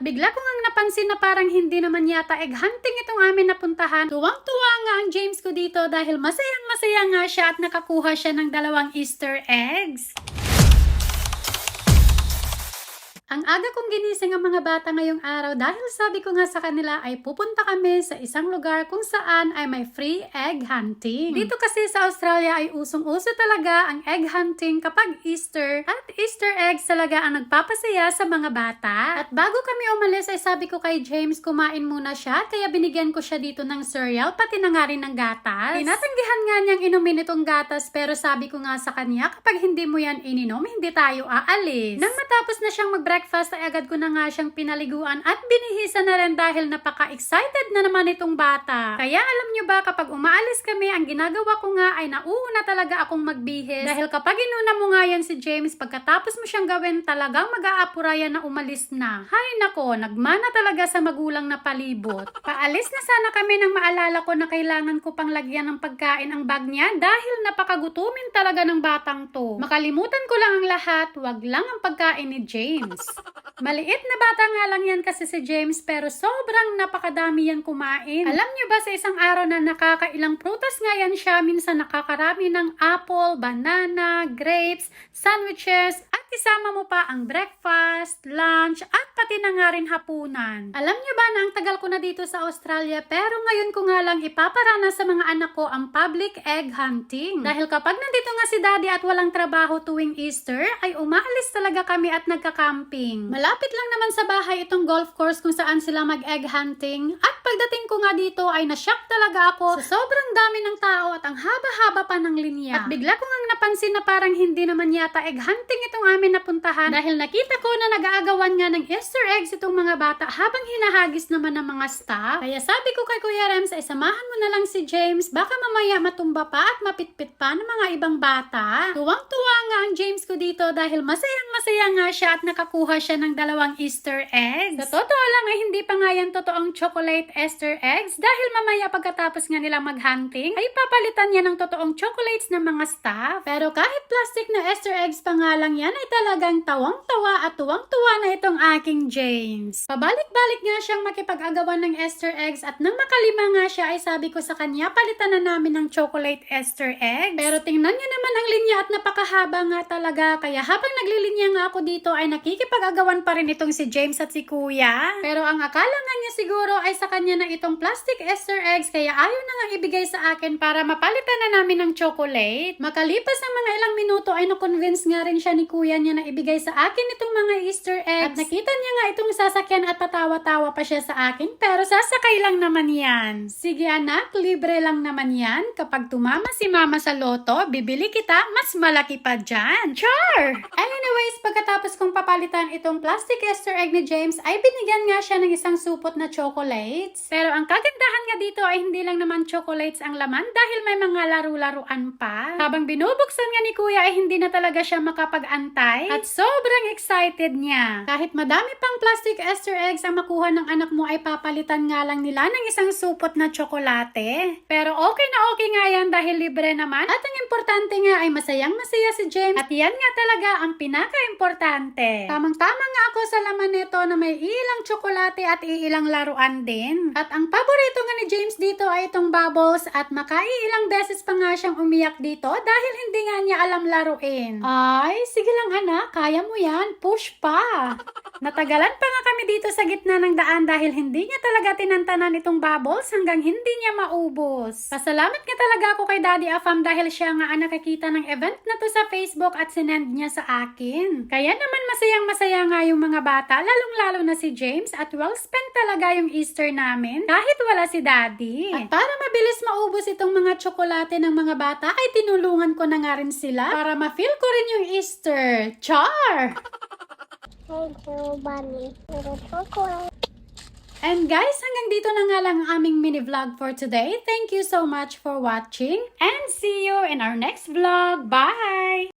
Bigla ko ngang napansin na parang hindi naman yata egg hunting itong amin napuntahan. Tuwang-tuwa nga ang James ko dito dahil masayang masaya nga siya at nakakuha siya ng dalawang Easter eggs. Ang aga kong ginising ang mga bata ngayong araw dahil sabi ko nga sa kanila ay pupunta kami sa isang lugar kung saan ay may free egg hunting. Dito kasi sa Australia ay usong-uso talaga ang egg hunting kapag Easter at Easter eggs talaga ang nagpapasaya sa mga bata. At bago kami umalis ay sabi ko kay James kumain muna siya kaya binigyan ko siya dito ng cereal pati na nga rin ng gatas. Tinatanggihan nga niyang inumin itong gatas pero sabi ko nga sa kanya kapag hindi mo yan ininom hindi tayo aalis. Nang matapos na siyang mag-breakfast ay agad ko na nga siyang pinaliguan at binihisa na rin dahil napaka-excited na naman itong bata. Kaya alam nyo ba kapag umaalis kami ang ginagawa ko nga ay nauuna talaga akong magbihis dahil kapag inuna mo nga yan si James pagkatapos mo siyang gawin talagang mag-aapura yan na umalis na. Hay nako, nagmana talaga sa magulang na palibot. Paalis na sana kami nang maalala ko na kailangan ko pang lagyan ng pagkain ang bag niya dahil napakagutumin talaga ng batang to. Makalimutan ko lang ang lahat, wag lang ang pagkain ni James. Maliit na bata nga lang yan kasi si James pero sobrang napakadami yan kumain. Alam niyo ba sa isang araw na nakakailang prutas nga yan siya, minsan nakakarami ng apple, banana, grapes, sandwiches, isama mo pa ang breakfast, lunch, at pati na nga rin hapunan. Alam niyo ba na ang tagal ko na dito sa Australia pero ngayon ko nga lang ipaparana sa mga anak ko ang public egg hunting. Dahil kapag nandito nga si daddy at walang trabaho tuwing Easter, ay umaalis talaga kami at nagka-camping. Malapit lang naman sa bahay itong golf course kung saan sila mag-egg hunting. At pagdating ko nga dito ay nashock talaga ako sa sobrang dami ng tao at ang haba-haba pa ng linya. At bigla ko ngang napansin na parang hindi naman yata egg hunting itong amin napuntahan dahil nakita ko na nag-aagawan nga ng Easter eggs itong mga bata habang hinahagis naman ng mga staff. Kaya sabi ko kay Kuya Rems ay samahan mo na lang si James baka mamaya matumba pa at mapitpit pa ng mga ibang bata. Tuwang-tuwa nga ang James ko dito dahil masayang masaya nga siya at nakakuha siya ng dalawang Easter eggs. Sa totoo lang ay hindi pa nga yan totoong chocolate Easter eggs dahil mamaya pagkatapos nga nila mag-hunting ay papalitan niya ng totoong chocolates ng mga staff. Pero kahit plastic na Easter eggs pa nga lang yan ay talagang tawang-tawa at tuwang-tuwa na itong aking James. Pabalik-balik nga siyang makipag-agawan ng Easter eggs at nang makalima nga siya ay sabi ko sa kanya palitan na namin ng chocolate Easter eggs. Pero tingnan niyo naman ang linya at napakahaba nga talaga kaya habang naglilinya nga ako dito ay nakikipag-agawan pa rin itong si James at si Kuya. Pero ang akala niya siguro ay sa kanya na itong plastic Easter eggs kaya ayaw na nga ibigay sa akin para mapalitan na namin ng chocolate. Makalipas ng mga ilang minuto ay na-convince nga rin siya ni Kuya niya na ibigay sa akin itong mga Easter eggs. At nakita niya nga itong sasakyan at patawa-tawa pa siya sa akin pero sasakay lang naman yan. Sige anak, libre lang naman yan. Kapag tumama si mama sa loto, bibili kita mas malaki pa dyan. Char! Anyways, pagkatapos kong papalitan itong plastic Easter egg ni James, ay binigyan nga siya ng isang supot na chocolates. Pero ang kagandahan nga dito ay hindi lang naman chocolates ang laman dahil may mga laro-laruan pa. Habang binubuksan nga ni kuya ay hindi na talaga siya makapag-antay at sobrang excited niya. Kahit madami pang plastic Easter eggs ang makuha ng anak mo ay papalitan nga lang nila ng isang supot na tsokolate. Pero okay na okay nga yan dahil libre naman. At ang importante nga ay masayang masaya si James. At yan nga talaga ang pinaka-importante. Tamang-tama nga ako sa laman nito na may ilang tsokolate at iilang laruan din. At ang paborito nga ni James dito ay itong bubbles at makaiilang beses pa nga siyang umiyak dito dahil hindi nga niya alam laruin. Ay, sige lang anak, kaya mo yan. Push pa. Natagalan pa nga kami dito sa gitna ng daan dahil hindi niya talaga tinantanan itong bubbles hanggang hindi niya maubos. Pasalamat nga talaga ako kay Daddy Afam dahil siya nga ang nakakita ng event na to sa Facebook at sinend niya sa akin. Kaya naman masayang masaya nga yung mga bata, lalong lalo na si James at well spent talaga yung Easter namin kahit wala si Daddy. At para mabilis maubos itong mga tsokolate ng mga bata ay tinulungan ko na nga rin sila para ma-feel ko rin yung Easter. Char! Thank you, Bunny. And guys, hanggang dito na nga lang ang aming mini vlog for today. Thank you so much for watching and see you in our next vlog. Bye!